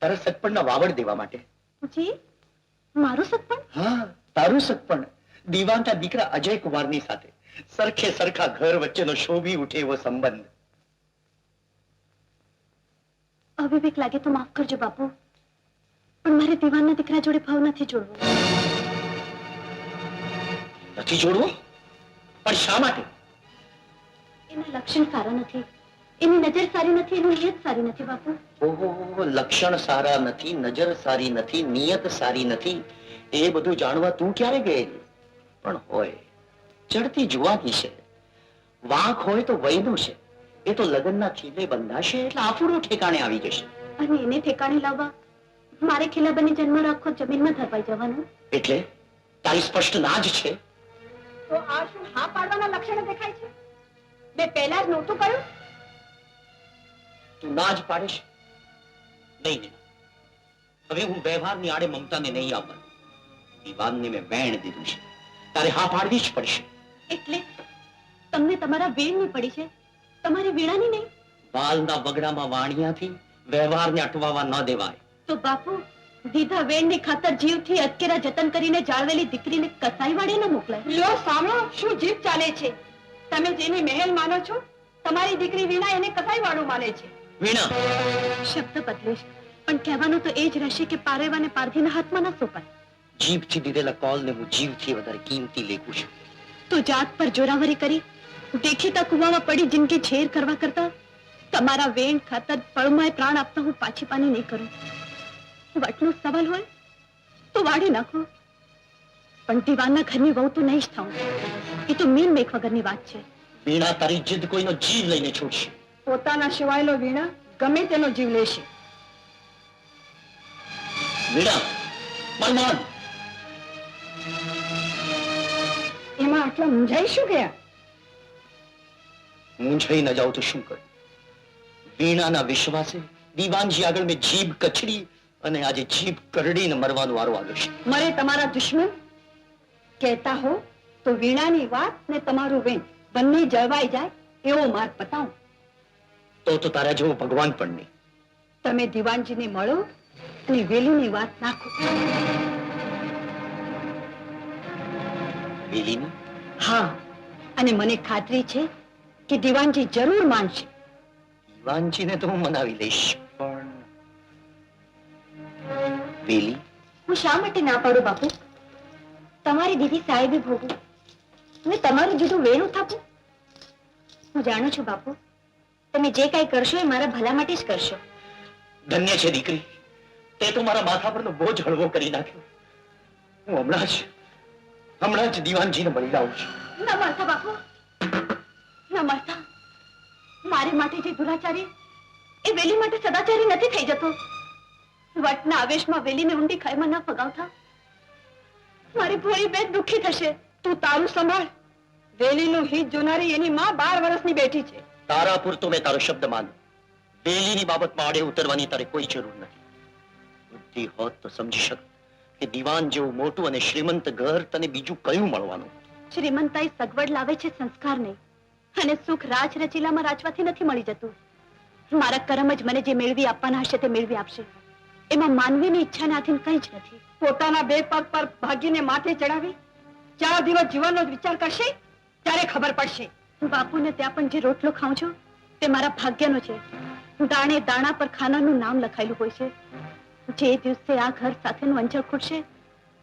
તારા સગપણના વાવડ દેવા માટે. જી? મારું સગપણ? હા તારું સગપણ. દીવાનના દીકરા અજય કુમારની સાથે. સરખે સરખા ઘર વચ્ચેનો શોભી ઉઠે એવો સંબંધ. અવિવેક લાગે તો માફ કરજો બાપુ. પણ મારે દીવાનના દીકરા જોડે ભાવ નથી જોડવો. નથી જોડવો? પણ શા માટે? એના લક્ષણ સારા નથી. એની નજર સારી નથી એની નિયત સારી નથી બાપુ. ઓહો લક્ષણ સારા નથી નજર સારી નથી નિયત સારી નથી એ બધું જાણવા તું ક્યારે ગયેલી? પણ હોય ચડતી જુવાની છે. વાંક હોય તો વયનો છે. એ તો લગ્નના ખીલે બંધાશે એટલે આફુડો ઠેકાણે આવી જશે. અને એને ઠેકાણે લાવવા? મારે ખીલાબાની જન્મ રાખો જમીનમાં ધરપાઈ જવાનું. એટલે? તારી સ્પષ્ટ ના જ છે. તો આ શું હા પાડવાના લક્ષણો દેખાય છે? મેં પહેલા જ નહોતું કહ્યું તું ના જ પાડીશ? નહીં નહીં. હવે હું વ્યવહારની આડે મમતાને નહીં આવવાનું. વિવાદને મેં વેણ દીધું છે. તારે હા પાડવી જ પડશે. એટલે તમને તમારા વેણની પડી છે? તમારી વીણાની નહીં? વાલના બગડામાં વાણિયાથી વ્યવહારને અટવાવા ન દેવાય. તો બાપુ દીધા વેણની ખાતર જીવથી અટકેરા જતન કરીને જાળવેલી દીકરીને કસાઈ વાળે ન મોકલાય. લો સાંભળો શું જીભ ચાલે છે? તમે જેને મહેલ માનો છો તમારી દીકરી વીણા એને કસાઈ વાળું માને છે. વીણા. શબ્દ બદલીશ. પણ કહેવાનું તો એ જ રહેશે કે પારેવાને પારધીના હાથમાં ન સોંપાય. જીભથી દીધેલા કોલને હું જીવથી વધારે કિંમતી લેખું છું. તો જાત પર જોરાવરી કરી. દેખીતા કુવામાં પડી જિંદગી છેર કરવા કરતા. તમારા વેણ ખાતર પળમાય પ્રાણ આપતા હું પાછી પાની નહીં કરું. વટનો સવાલ હોય તો વાળી નાખો. પણ દીવાનના ઘરની વહુ તો નહીં જ થાઉં. એ તો મીન મેક વગરની વાત છે. વીણા તારી જીદ કોઈનો જીવ લઈને છૂટશે. પોતાના સિવાયનો વીણા ગમે તેનો જીવ લેશે. વીણા એમાં આટલા મૂંઝાઈ શું ગયા? મૂંઝાઈ ન જાઉં તો શું કરું? વીણાના વિશ્વાસે દીવાનજી આગળ મેં જીભ કચડી અને આજે જીભ કરડીને મરવાનો વારો આવ્યો છે. મરે તમારા દુશ્મન કહેતા હો તો વીણાની વાત ને તમારું વેણ બંને જળવાઈ જાય એવો માર્ગ બતાવો. તો તો તારા જેવો ભગવાન પણ નહીં. તમે દીવાનજીને મળો અને વેલીની વાત નાખો. વેલીની? હા અને મને ખાતરી છે કે દીવાનજી જરૂર માનશે. દીવાનજીને તો હું મનાવી લઈશ પણ વેલી? હું શા માટે ના પાડું બાપુ? તમારી દીદી સાહેબે ભોગવું. અને તમારું જુદું વેણું થાપું. હું જાણું છું બાપુ તમે જે કાંઈ કરશો એ મારા ભલા માટે જ કરશો. ધન્ય છે દીકરી. તે તો મારા માથા પરનો બોજ હળવો કરી નાખ્યો. હું હમણાં જ હમણાં જ દીવાનજીને મળી લાવું છું. ના મળતા બાપુ. ના મળતા મારે માટે જે દુરાચારી એ વેલી માટે સદાચારી નથી થઈ જતો. વટના આવેશમાં વેલીને ઊંડી ખાઈમાં ના ફગાવતા. મારી ભોળી બેન દુઃખી થશે. તું તારું સંભાળ. વેલીનું હિત જોનારી એની માં બાર વર્ષની બેઠી છે. તારા પૂરતો મેં તારો શબ્દ માન વેલીની બાબતમાં આડે ઉતરવાની તારે કોઈ જરૂર નથી. બુદ્ધિ હોત તો સમજી શક કે દીવાન જેવું મોટું અને શ્રીમંત ઘર તને બીજું કયું મળવાનું? શ્રીમંતાઈ સગવડ લાવે છે સંસ્કાર નહીં અને સુખ રાજ રચીલામાં રાચવાથી નથી મળી જતું. મારા કરમ જ મને જે મેળવી આપવાના હશે તે મેળવી આપશે. એમાં માનવીની ઈચ્છાને આધીન કંઈ જ નથી. પોતાના બે પગ પર ભાગીને માથે ચડાવી ચાર દિવસ જીવનનો જ વિચાર કરશે ત્યારે ખબર પડશે. બાપુને ત્યાં પણ જે રોટલો ખાઉં છું તે મારા ભાગ્યનો છે. દાણે દાણા પર ખાનાનું નામ લખાયેલું હોય છે. જે દિવસે આ ઘર સાથેનું અંજળ ખૂટશે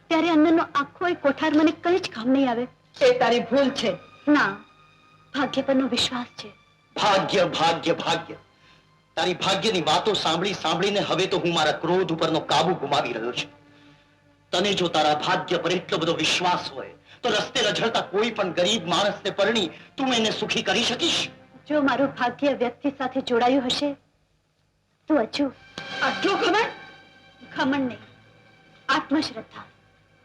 ત્યારે અંદરનો આખો એક કોઠાર મને કઈ જ કામ નહીં આવે. એ તારી ભૂલ છે. ના ભાગ્ય પરનો વિશ્વાસ છે. ભાગ્ય ભાગ્ય ભાગ્ય. તારી ભાગ્યની વાતો સાંભળી સાંભળીને હવે તો હું મારા ક્રોધ ઉપરનો કાબુ ગુમાવી રહ્યો છું. તને જો તારા ભાગ્ય પર એટલો બધો વિશ્વાસ હોય તો રસ્તે રઝળતા કોઈ પણ ગરીબ માણસને પરણી તું એને સુખી કરી શકીશ? જો મારું ભાગ્ય વ્યક્તિ સાથે જોડાયું હશે, તો અચૂ આટલું ખબર? ખમણ નહીં. આત્મશ્રદ્ધા.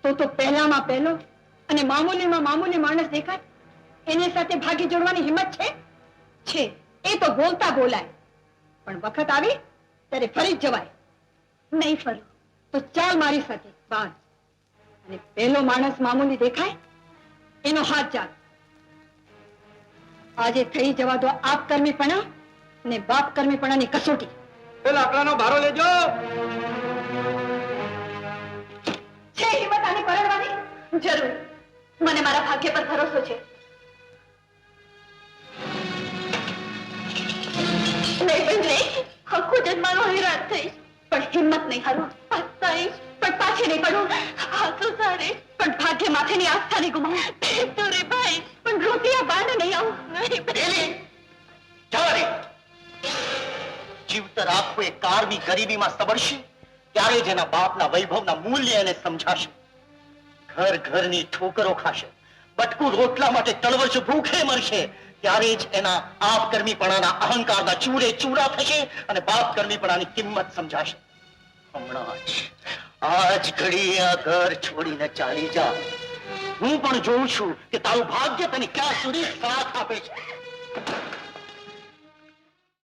તો તો પહેલામાં પહેલો અને મામૂલીમાં મામૂલી માણસ દેખાય. એની સાથે ભાગી જોડવાની હિંમત છે? છે. એ તો બોલતા બોલાય. પણ વખત આવી, ત્યારે ફરી જવાય. નહીં ફરું. તો ચાલ મારી સાથે બાર અને પહેલો માણસ મામૂલી દેખાય એનો હાથ ચાલ. આજે થઈ જવા દો આપ કર્મીપણા ને બાપ કર્મીપણાની કસોટી. એ લાકડાનો ભારો લેજો. છે હિંમત આને જરૂર. મને મારા ભાગ્ય પર ભરોસો છે. નહીં બેન જન્માનો હેરાન થઈશ. પણ હિંમત નહીં હારવા. ભાગ્ય માથેની આસ્થા ગુમાવું. તો રે ભાઈ પણ રોટિયા બાંધ નહીં આવું. નહીં જીવતર આખું એ કાળની ગરીબીમાં સબળશે ત્યારે જેના બાપના વૈભવના મૂલ્ય એને સમજાશે. ઘર ઘરની ઠોકરો ખાશે બટકુ રોટલા માટે તળવશ ભૂખે મરશે ત્યારે જ એના આપ કર્મીપણાના અહંકારના ચૂરે ચૂરા થશે અને બાપ કર્મીપણાની કિંમત સમજાશે. હમણાં જ આજ ઘડી આ ઘર છોડીને ચાલી જા. હું પણ જોઉં છું કે તારું ભાગ્ય તને ક્યાં સુધી સાથ આપે છે.